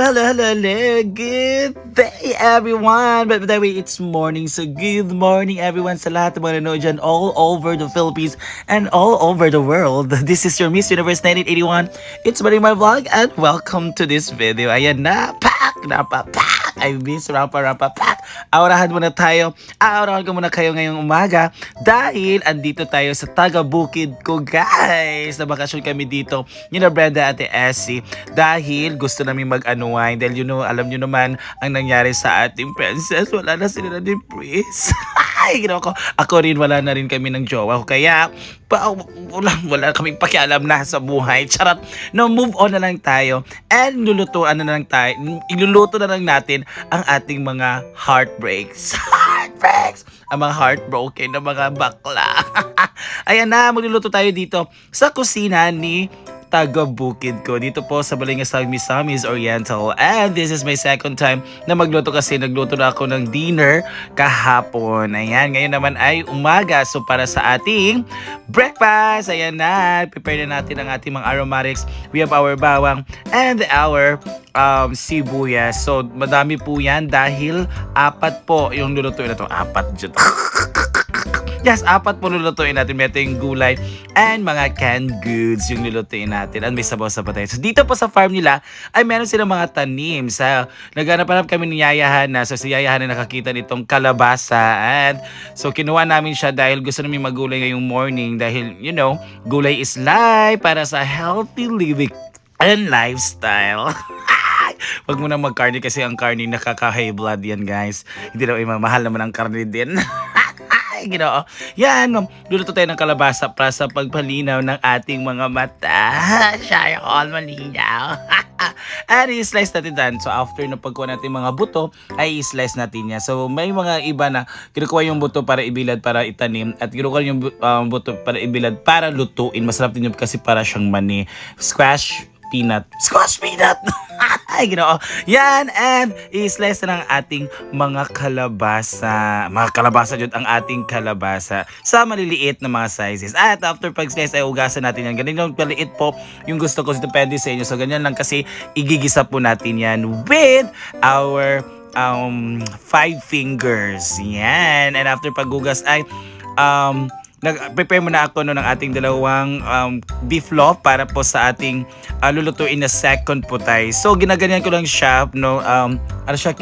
hello, hello, hello. Good day, everyone. But by the way, it's morning. So good morning, everyone, sa lahat ng mga nanonood dyan all over the Philippines and all over the world. This is your Miss Universe 1981. It's Maring my vlog and welcome to this video. Ayan na, pak, napapak. I miss Rampa Rampa Pak. Aurahan muna tayo. Aurahan ko muna kayo ngayong umaga dahil andito tayo sa taga bukid ko guys. Na bakasyon kami dito. Ni na Brenda at Essie. Dahil gusto namin mag-unwind. Dahil you know, alam nyo naman ang nangyari sa ating princess. Wala na sila na ni Prince. Ay, ginawa ko. Ako rin, wala na rin kami ng jowa. Kaya, pa, wala, wala kaming pakialam na sa buhay. Charot. No, move on na lang tayo. And lulutuan na lang tayo. Iluluto na lang natin ang ating mga heartbreaks. Heartbreaks! Ang mga heartbroken na mga bakla. Ayan na, magluluto tayo dito sa kusina ni taga bukid ko. Dito po sa Balingas Sagmi Samis Oriental. And this is my second time na magluto kasi nagluto na ako ng dinner kahapon. Ayan, ngayon naman ay umaga. So para sa ating breakfast, ayan na. Prepare na natin ang ating mga aromatics. We have our bawang and our um, sibuyas. So madami po yan dahil apat po yung lulutuin na to. Apat dyan. Yes, apat po lulutuin natin. Meron yung gulay and mga canned goods yung lulutuin natin. And may sabaw sa patay. So dito po sa farm nila ay meron silang mga tanim. Sa naghanap-hanap kami ni Yayahan na. So si Yayahan na nakakita nitong kalabasa. And so kinuha namin siya dahil gusto namin magulay ngayong morning. Dahil, you know, gulay is life para sa healthy living and lifestyle. Huwag mo na mag-carne kasi ang carne nakaka-high blood yan guys. Hindi daw eh, mahal naman ang carne din. Ay, ginoo. Yan. Luluto tayo ng kalabasa para sa pagpalinaw ng ating mga mata. Siya all malinaw. And i-slice natin dan. So after na pagkuha natin mga buto, ay i-slice natin yan. So may mga iba na kinukuha yung buto para ibilad para itanim at kinukuha yung um, buto para ibilad para lutuin. Masarap din yun kasi para siyang mani. Squash peanut. Squash peanut! Ay, ginoo. Yan, and i-slice na ng ating mga kalabasa. Mga kalabasa yun, ang ating kalabasa sa maliliit na mga sizes. At after pag-slice ay ugasan natin yan. Ganun yung paliit po yung gusto ko. Depende sa inyo. So, ganyan lang kasi igigisa po natin yan with our um, five fingers. Yan. And after paggugas ay um, nag-prepare muna ako no ng ating dalawang um, beef loaf para po sa ating uh, lulutuin na second putay. So ginaganyan ko lang siya no um ano siya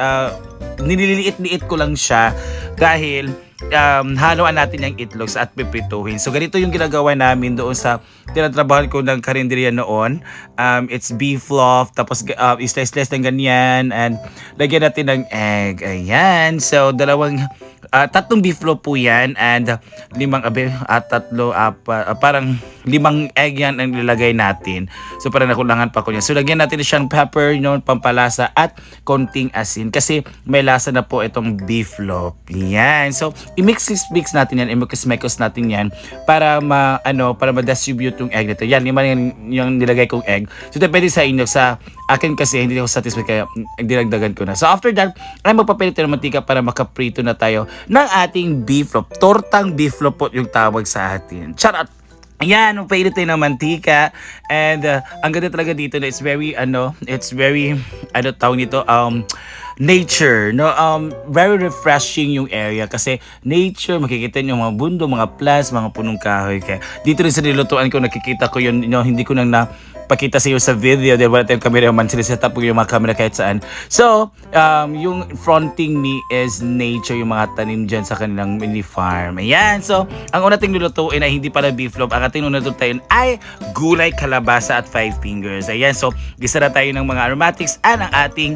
uh, nililiit-liit ko lang siya dahil um, haluan natin yung itlog at piprituhin. So ganito yung ginagawa namin doon sa tinatrabahan ko ng karinderya noon. Um, it's beef loaf, tapos uh, slice-slice ng ganyan, and lagyan natin ng egg. Ayan. So dalawang Ah, tatlong beef loaf po yan and limang abe at tatlo ah, pa- ah, parang limang egg yan ang nilagay natin. So parang nakulangan pa ko niya. So lagyan natin siyang pepper, no, pampalasa at konting asin kasi may lasa na po itong beef loaf. Yan. So i-mix mix natin yan, i-mix natin yan para ma ano para ma-distribute yung egg nito. Yan, lima yan yung nilagay kong egg. So depende sa inyo sa akin kasi hindi ako satisfied kaya dinagdagan ko na. So after that, ay magpapilit ng mantika para makaprito na tayo ng ating beef loaf. Tortang beef loaf po yung tawag sa atin. Charot! Ayan, magpainit tayo ng mantika. And uh, ang ganda talaga dito na it's very ano, it's very ano tawag nito um nature no? Um very refreshing yung area kasi nature makikita niyo mga bundo mga plants mga punong kahoy. Kaya dito rin sa nilutuan ko nakikita ko yun you know, hindi ko nang na pakita sa iyo sa video dahil wala tayong camera man sila set up yung mga camera kahit saan. So um, yung fronting ni is nature yung mga tanim dyan sa kanilang mini farm. Ayan so ang una ting lulutuin ay hindi pala beef loaf. Ang ating lulutuin ay gulay kalabasa at five fingers. Ayan so gisa na tayo ng mga aromatics at ang ating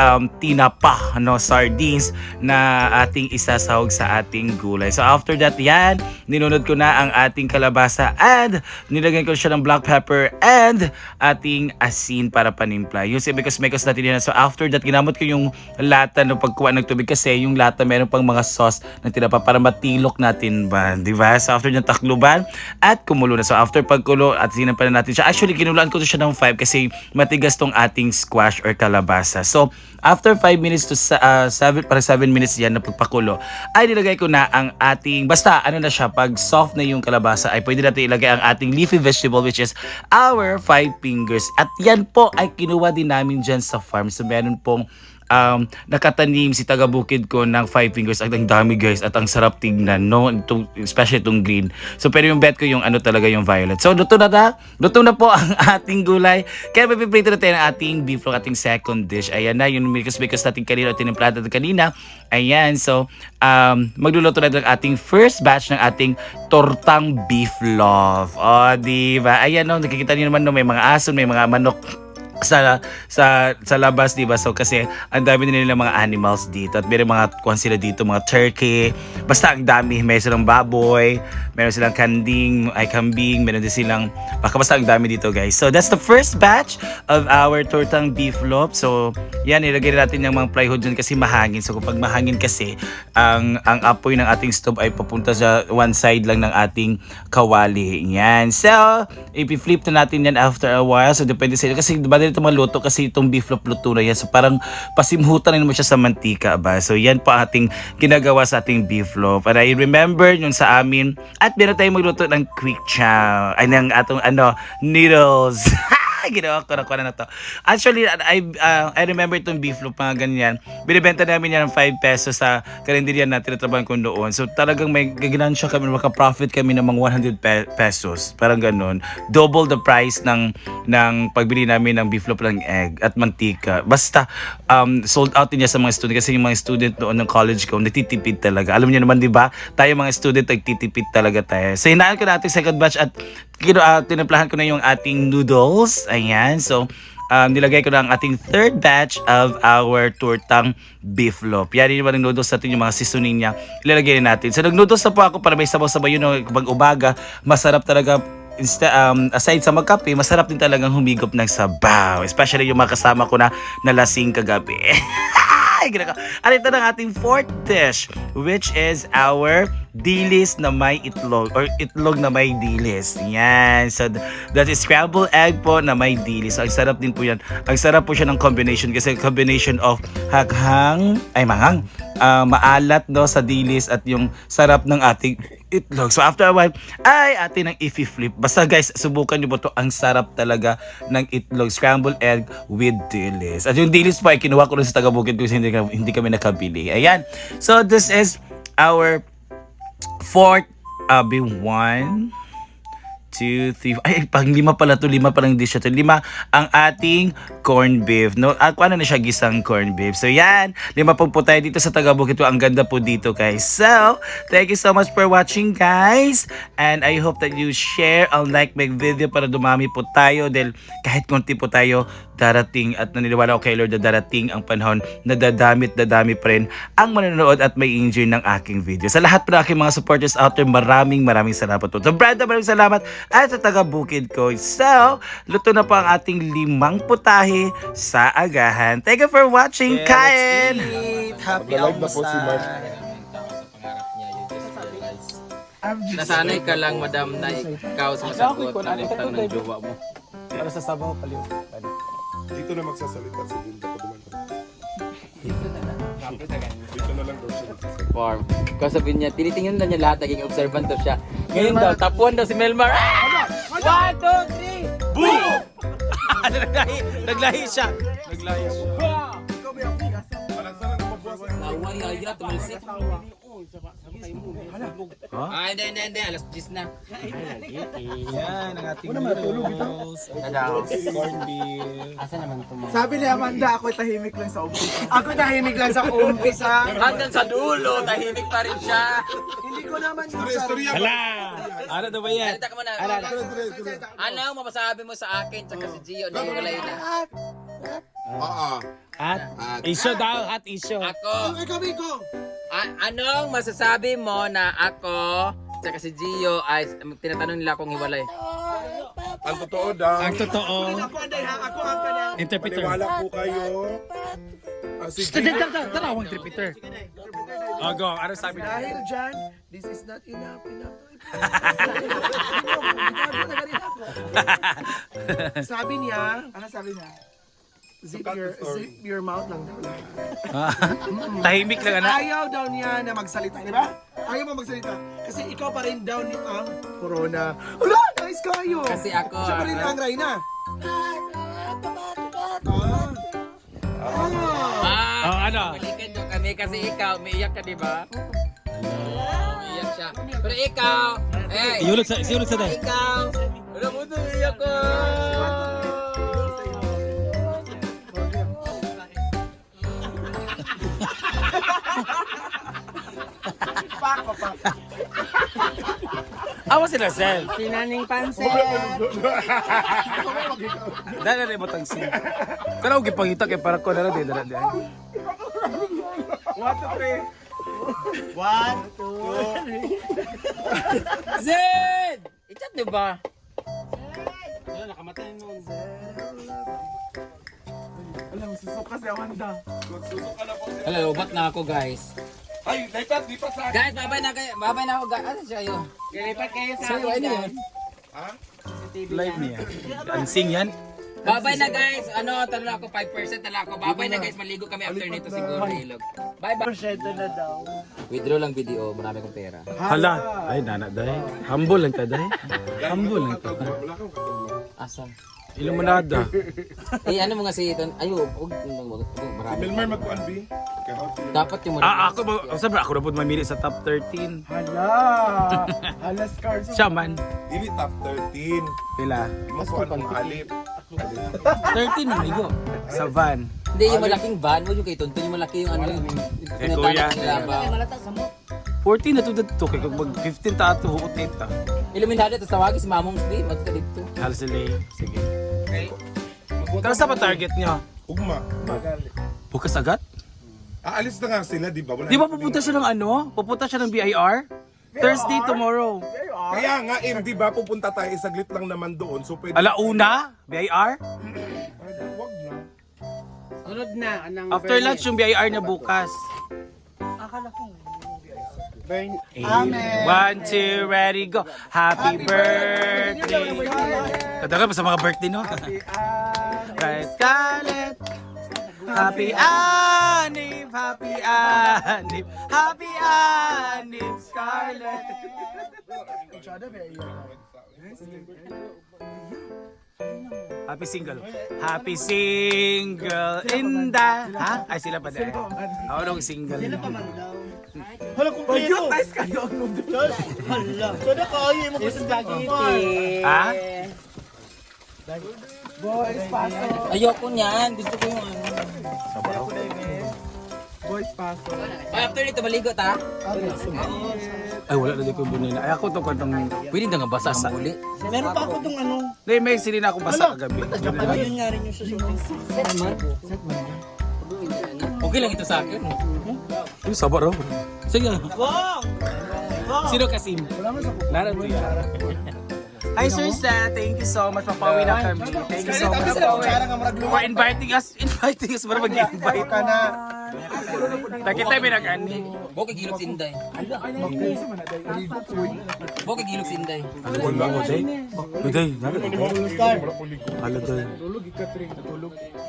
um, tinapa no sardines na ating isasahog sa ating gulay. So after that yan ninunod ko na ang ating kalabasa and nilagyan ko siya ng black pepper and ating asin para panimpla. Yung si because mekos natin yan. So after that, ginamot ko yung lata no pagkuha ng tubig kasi yung lata meron pang mga sauce na tinapa para matilok natin ba. Di ba? So after yung takluban at kumulo na. So after pagkulo at sinapan na natin siya. Actually, kinulaan ko to siya ng 5 kasi matigas tong ating squash or kalabasa. So after 5 minutes to 7, para 7 minutes yan na pagpakulo, ay nilagay ko na ang ating, basta ano na siya, pag soft na yung kalabasa, ay pwede natin ilagay ang ating leafy vegetable which is our 5 five fingers. At yan po ay kinuha din namin dyan sa farm. So meron pong um, nakatanim si taga bukid ko ng five fingers at ang dami guys at ang sarap tignan no? Itong- especially itong green. So pero yung bet ko yung ano talaga yung violet. So luto na na luto na po ang ating gulay. Kaya pipiprito na tayo ng ating beef ng ating second dish. Ayan na yung milkos milkos natin kanina at tinimplada natin kanina. Ayan so um, magluluto na tayo ng ating first batch ng ating tortang beef love. O diba ayan no? Nakikita niyo naman no? May mga aso may mga manok sa sa sa labas di ba? So kasi ang dami na nila mga animals dito at meron mga kuhan sila dito mga turkey. Basta ang dami may silang baboy meron silang kanding ay kambing meron din silang baka basta ang dami dito guys. So that's the first batch of our tortang beef loaf. So yan ilagay natin yung mga plywood dyan kasi mahangin. So kapag mahangin kasi ang ang apoy ng ating stove ay papunta sa one side lang ng ating kawali. Yan. So i-flip na natin yan after a while. So depende sa kasi ba dito maluto kasi itong beef loaf luto na yan. So parang pasimhutan na naman siya sa mantika ba? So yan po ating ginagawa sa ating beef loaf. And I remember yung sa amin at meron tayong magluto ng quick chow ay ng atong ano noodles ginawa ko na ko na to. Actually, I uh, I remember itong beef loaf mga ganyan. Binibenta namin yan ng 5 pesos sa karinderya na tinatrabahan ko noon. So talagang may gaganansya kami, maka-profit kami ng mga 100 pe- pesos. Parang ganun. Double the price ng ng pagbili namin ng beef loaf ng egg at mantika. Basta um, sold out din niya sa mga student kasi yung mga student noon ng college ko nagtitipid talaga. Alam niyo naman 'di ba? Tayo mga student nagtitipid talaga tayo. So hinaan ko natin second batch at kino uh, tinimplahan ko na yung ating noodles. Ayan. So, um, nilagay ko na ang ating third batch of our tortang beef loaf. Yan yung mga noodles natin, yung mga seasoning niya. Ilalagay na natin. So, nag-noodles na po ako para may sabaw-sabaw yun. No, pag umaga, masarap talaga Insta, um, aside sa magkape, masarap din talagang humigop ng sabaw. Especially yung mga kasama ko na nalasing kagabi. Ay, ginaka. At ito ang ating fourth dish, which is our dilis na may itlog or itlog na may dilis. Yan. So, that is scrambled egg po na may dilis. So, ang sarap din po yan. Ang sarap po siya ng combination kasi combination of haghang, ay manghang, ah, maalat no sa dilis at yung sarap ng ating itlog. So after a while, ay atin ang ifi flip. Basta guys, subukan niyo po to. Ang sarap talaga ng itlog. Scrambled egg with dilis. At yung dilis pa kinuha ko rin sa taga-bukid kasi hindi, hindi kami nakabili. Ayan. So this is our fourth abi one two, three, ay, pang lima pala to, lima palang dish to. Lima ang ating corned beef. No, ah, kung ano na siya, gisang corned beef. So, yan. Lima po po tayo dito sa Tagabukit. Ang ganda po dito, guys. So, thank you so much for watching, guys. And I hope that you share and like my video para dumami po tayo. Dahil kahit konti po tayo, darating at naniniwala ako kay Lord na darating ang panahon na dadamit dadami pa rin ang manonood at may enjoy ng aking video. Sa lahat po ng aking mga supporters out there, maraming maraming salamat po. So Brenda, maraming salamat at sa taga Bukid ko. So, luto na po ang ating limang putahe sa agahan. Thank you for watching, Kain! Happy na Mark. Nasanay ka lang, madam, na ikaw sa masagot ng utang ng jowa mo. Para sa sabaw paliw. Dito na magsasalita si Linda Dito na lang daw siya. Farm. Ikaw sabihin niya, tinitingnan na niya lahat, naging observant daw siya. Ngayon daw, tapuan daw si Melmar. Ah! One, two, three! naglahi, naglahi siya. Naglahi siya. Naway, ay, gira, tumalsik. Ah, hindi, hindi, hindi. Alas 10 na. Yan, ang ating noodles. Corned beef. Asa naman ito mo? Sabi ni Amanda, ako tahimik lang sa umpisa. Ako tahimik lang sa umpisa. Hanggang sa dulo, tahimik pa rin siya. Hindi ko naman yung ba? Hala! Ano daw ba yan? Salita ka muna. Ano ang mapasabi mo sa akin tsaka si Gio na hiwalay na? Oo. At? Isyo daw, at isyo. Ako, Ikaw, Biko! A- anong masasabi mo na ako tsaka si Gio ay tinatanong nila kung hiwalay? Ang totoo daw. Ang totoo, interpreter. Maniwala po kayo. Ah, si Tarawang interpreter. Oh, go. Ano sabi niya? Dahil dyan, this is not enough, enough. sabi niya, ano sabi niya? Zip your, zip your mouth lang daw lang. Tahimik lang, anak. Ayaw daw niya na magsalita, di ba? Ayaw mo magsalita. Kasi ikaw pa rin daw ni ang corona. Wala, nice kayo. Kasi ako, Siya pa rin ah, ang Reyna. Ah, Oh, ano? Balikan nyo kami kasi ikaw, umiiyak ka, di ba? Umiiyak siya. Pero ikaw, eh, Iulog sa, iulog sa day. ikaw, wala mo ito, umiiyak ka. Awa sila, Sel. Sinaning pansit. Dala na mo tang sin. Pero huwag ipangita kay para ko na lang. Dala din. One, two, three. Zed! Ichat di ba? Alam, susok kasi Amanda. Hello, ba't na ako guys? Ay, lipat, lipat sa akin. Guys, babay na kayo. Babay na ako guys. Ano siya yun? Kalipat kayo sa Sa'yo, ano yun? Live niya. Ansing yan. Babay na guys. Ano, talo na ako 5% na lang ako. Babay na guys. Maligo kami after nito siguro ilog. Bye bye. Porsyento na daw. Withdraw lang video. Marami kong pera. Hala. Ay, nana day. Humble lang ka day. Humble lang ka. Asam. Iluminada. Eh, ano mo nga si Ethan? Ayo, huwag. huwag- huwag- Marami. Milmer magkuan, B. Kahot. Dapat yung Ah, ako ba? Sabi ako na po mamili sa top 13. Hala. Hala, scars. Siya man. Dili top 13. Pila. Magkuan ang alip. 13 amigo. Sa van. Hindi, yung malaking van. Huwag yung kay Tonton. Yung malaki yung ano yung... Eh, kuya. nila ba? 14 na to dito. Kaya kung mag 15 ta ato, ta. Iluminado ito sa wagis. Mamong Steve. Magka dito. Halos sila eh. Sige. Pero sa pa target niya? Ugma. Bukas agad? Aalis na nga sila, di ba? Wala Di ba pupunta siya ng ano? Pupunta siya ng BIR? Thursday tomorrow. Kaya nga, eh, di ba pupunta tayo, isaglit lang naman doon. So, pwede... Alauna? BIR? Wag na. Sunod na. Anang After lunch yung BIR na bukas. Burn. Amen. One, two, ready, go. Happy birthday. Kadagal pa sa mga birthday, no? Right, Scarlett. Happy Anip, Happy Anip, Happy Anip, Scarlett. Happy single. Happy single in the... Ha? Ay, sila pa din. Ako nung single. Sila pa man Hala, kumpleto. Guys, kayo ang noodles. Hala. Sada kayo mo kasi spaghetti. Ha? Boys, paso. Ayoko niyan. Gusto ko yung ano. Boys, paso. Ay, after nito, maligo ta. Ay, wala na di ko bunina. Ay, ako to kwentong... Pwede na nga basa ang muli. Meron pa ako tong ano. Hindi, may sili na akong basa kagabi. Ayun nga rin yung susunod. Okay lang ito sa akin. Ano, sabar raw. Sige. Sino kasim? Lara to yan. Hi, Sir Seth. Thank you so much. Papawi na kami. Thank you so much for inviting us. Inviting us para mag-invite. Ka na. Nakita may nag-ani. Bokay gilog sinday. Bokay gilog sinday. Wala mo, day. Day, nara. Hala, day.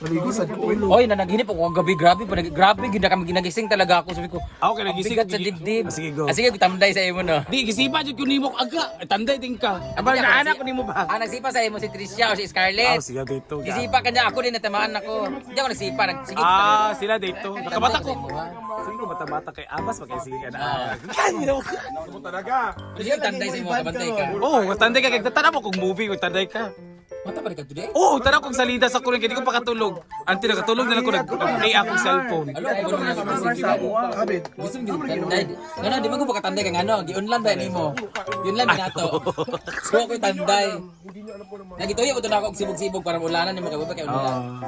Maligo sa ulo. Oy, nanaginip ako gabi. Grabe, grabe gid kami ginagising talaga ako. Sabi ko, Ako nagising. bigat sa dibdib. Ah, Sige, go. Ah, sige, tamday sa imo no. Di, gisipa dyan ko nimo aga. Tanday din ka. Aba, naanak ako ko nimo ba? Ah, nagsipa sa imo si Tricia o si Ah, Scarlett. sige, dito. Gisipa ka niya ako din natamaan ako. Hindi ako nagsipa, nagsigit Ah, sila dito. Nakabata ko. Ha? Sino bata-bata kay Abas? Magkaisige ka na. Ah. Ano talaga? Yung tanday sa imo, kabantay ka. Oo, oh, tanday ka. Kaya tatara mo kung movie, kung tanday ka. Mata pa ka today? Oo, oh, tara kung salida sa kuring, hindi ko pa katulog. Anti nakatulog na lang ko, nag-play akong cellphone. Ako gulo na sa Kabit. Gusto mo tanday. Ngano, di man ko pa katanday kang ano, giunlan ba nimo? Yun lang binato. So ako yung tanday. Nagituyo ko to na ako og sibog-sibog para ulanan ni makababa kay ulan.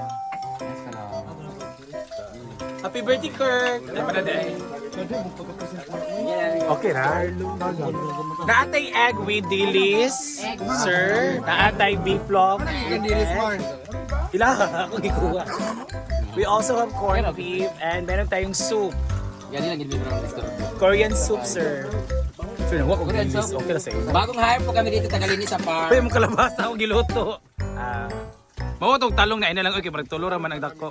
Happy birthday, Kirk! Okay na. Naatay egg with dilis, sir. Naatay beef loaf. Ila, ako gikuha. We also have corned beef and meron tayong soup. Yan lang gid mi store. Korean soup, sir. Sir, nakuha ko Korean dilis. soup. Okay na sa'yo. Bagong hire po kami dito tagalinis sa farm. Uy, mong kalabasa akong giluto. Ah. Mao tong talong na ina lang oy kay parang tulora man ang dako.